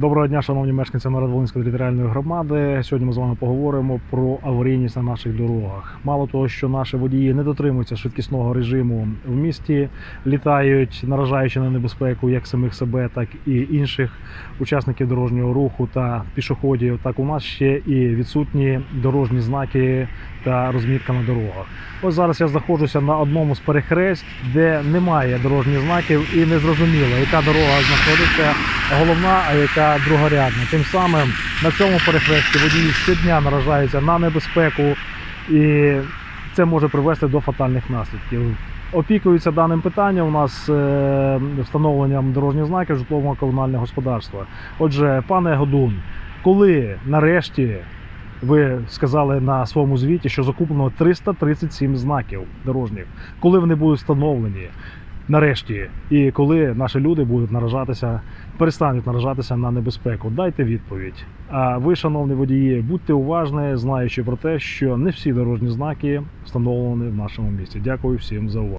Доброго дня, шановні мешканці Нововолинської територіальної громади. Сьогодні ми з вами поговоримо про аварійність на наших дорогах. Мало того, що наші водії не дотримуються швидкісного режиму в місті, літають, наражаючи на небезпеку як самих себе, так і інших учасників дорожнього руху та пішоходів. Так у нас ще і відсутні дорожні знаки та розмітка на дорогах. Ось зараз я знаходжуся на одному з перехресть, де немає дорожніх знаків і не зрозуміло, яка дорога знаходиться головна, а яка другорядна. Тим самим на цьому перехресті водії щодня наражаються на небезпеку, і це може привести до фатальних наслідків. Опікується даним питанням у нас е, встановленням дорожніх знаків житлового комунального господарства. Отже, пане Годун, коли нарешті ви сказали на своєму звіті, що закуплено 337 знаків дорожніх, коли вони будуть встановлені? Нарешті, і коли наші люди будуть наражатися, перестануть наражатися на небезпеку, дайте відповідь. А ви, шановні водії, будьте уважні, знаючи про те, що не всі дорожні знаки встановлені в нашому місті. Дякую всім за увагу.